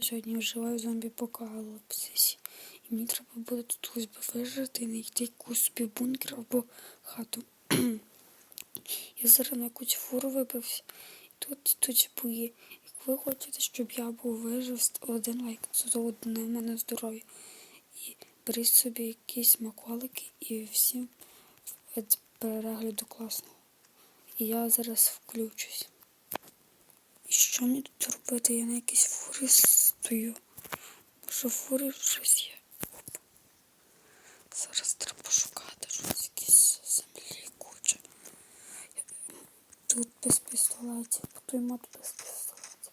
Сьогодні вживаю зомбі-покаліпсис. І мені треба буде тут хтось би вижити і знайти якусь собі бункер або хату. я зараз на якусь фуру вибрався. І тут, і тут бої. Як ви хочете, щоб я був вижив, ст- один лайк за одне в мене здоров'я. І беріть собі якісь смаколики і всім від перегляду класно. І я зараз включусь. І що мені тут робити? Я на якійсь фурі стою. Може фурі щось є. Оп. Зараз треба шукати щось якісь землі куча. Тут без пістолетів, той мод без пістолетів.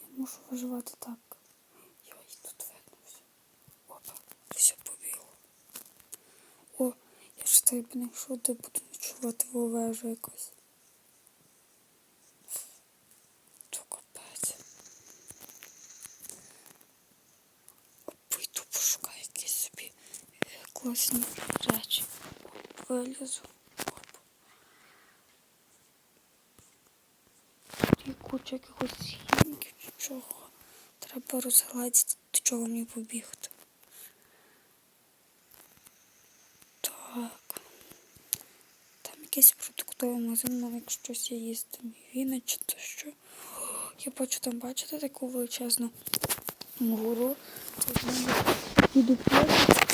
Я мушу виживати так. Йой, тут видно. Опа, все побігло. О, я ж тебе знайшов, де буду ночувати в овежу якось. То капець. Пойду пошукаю якісь собі е, класні речі. Вилізу. Тут куча якихось хіміків чи чого. Треба розгладити, до чого мені побігти. Так. Там якийсь продуктовий магазин, якщо щось є їсти. Віна чи то що. Я бачу там, бачите, таку величезну гору. Іду п'ять.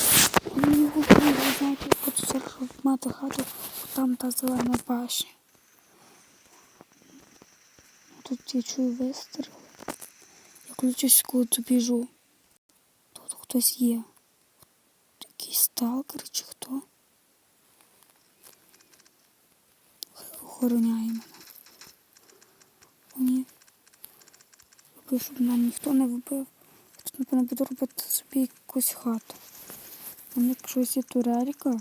Мені в Україні, ви знаєте, я хочу зараз щоб мати хату, там та зелена башня. Тут я чую вистріли. Я ключусь, коли біжу. Тут хтось є. Якийсь сталкер чи хто? Охороняє мене. Ні. Роблю, щоб мене ніхто не вбив. Тут, напевно, буду робити собі якусь хату. Там якщо є турелька,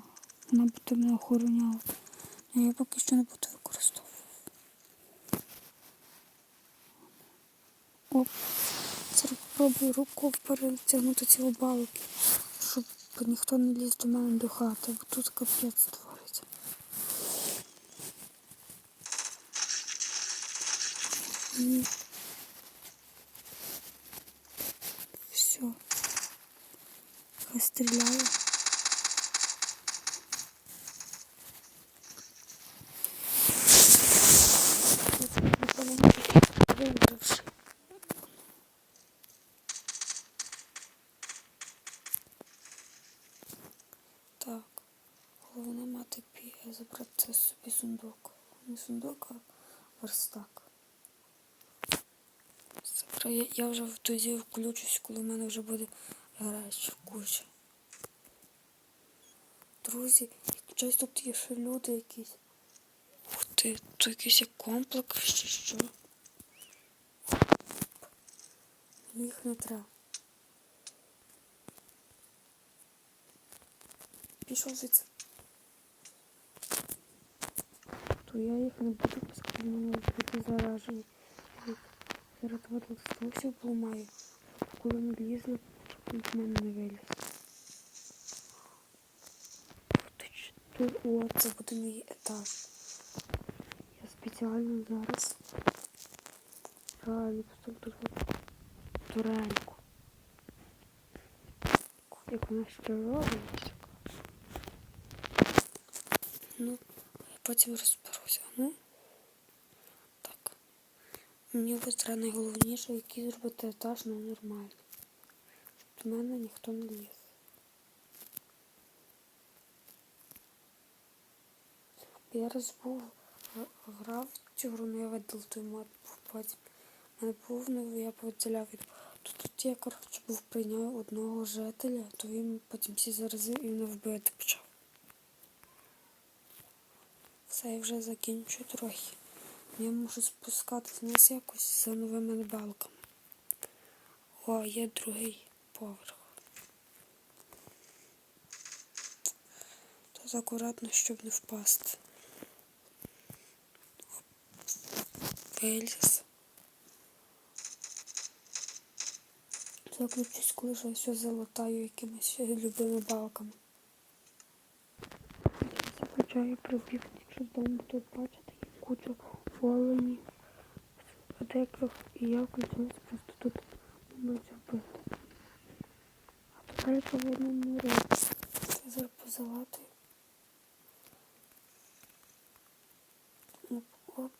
вона буде мене охороняла. Я поки що не буду використовувати. Оп. Зараз спробую руку перетягнути ці балки, щоб ніхто не ліз до мене до хати, бо тут капець твориться. Ні. Все. Хай стріляє. Сундук. Верстак. Я, вже тоді включусь, коли в мене вже буде гаряча куча. Друзі, щось тут є ще люди якісь. Ух ти, тут якийсь комплекс чи що. Їх не треба. Пішов звідси. То я їх не буду пускати, вони будуть заражені. Листу все поламаю. Коли не влізли, щоб в мене не виліз. О, це буде мій етаж. Я спеціально зараз реально поставлю тут турельку. Як вона ще робить. Ну, я потім розберуся. Ну, так. Мені ось найголовніше, який зробити етаж на нормальний. Щоб до мене ніхто не ліз. Я раз був г- грав цю гру, але я видав той мод потім. У мене був, ну я повідділяв від. Тут, тут я, коротше, був прийняв одного жителя, то він потім всі заразив і мене вбити почав. Все, я вже закінчу трохи. Я можу спускатись вниз якось за новими балками. О, є другий поверх. Тут акуратно, щоб не впасти. Виліз. Заключусь, коли вже все залатаю якимись любими балками. Заключаю пробіг, дому тут бачите, є куча волені, деких, і я включилась просто тут вбити. А тепер я повинна мури зарпозувати. Оп-оп,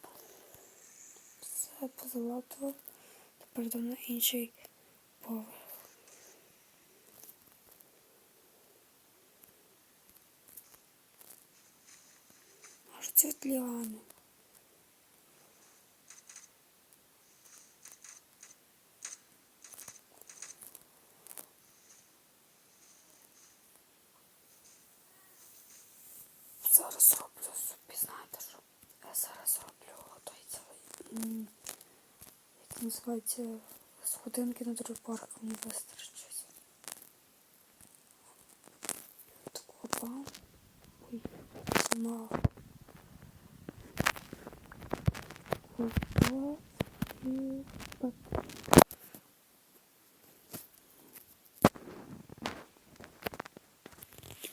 все позалатував. Тепер йдемо на інший поверх. Аж світліани. Зараз зроблю собі, знаєте що? Я зараз роблю той цілий. Як називається сходинки на другий парк мені вистачить. Так опа. Ой, мало. Опа. І так.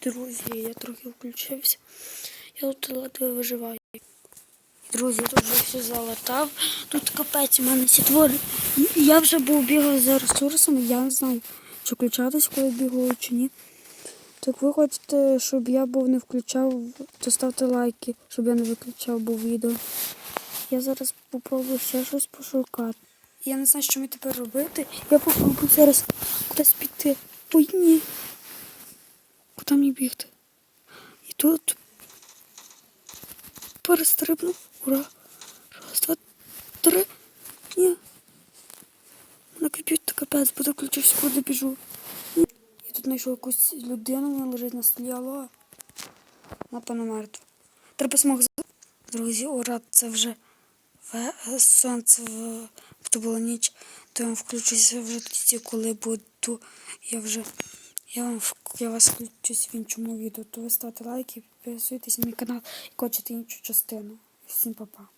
Друзі, я трохи включився. Я тут ледве виживаю. Друзі, я тут вже все залатав. Тут капець у мене ці твори. Я вже був бігав за ресурсами, я не знаю, чи включатись, коли бігаю, чи ні. Так ви хочете, щоб я був не включав, то ставте лайки, щоб я не виключав був відео. Я зараз попробую ще щось пошукати. Я не знаю, що мені тепер робити. Я попробую зараз кудись піти. Ой, ні. Куди мені бігти? І тут перестрибнув. Ура! Раз, два, три. Ні. На комп'ютер капець, буде включився, куди біжу. Я тут знайшов якусь людину, вона лежить на столі, алло. Напевно, мертва. Треба смог. Друзі, ура, це вже сонце, в... то була ніч, то я вам включуся вже тоді, коли буду. Я вже я вам я вас включусь в іншому відео. То ви ставте лайки, підписуйтесь на мій канал і хочете іншу частину. Всім па-па.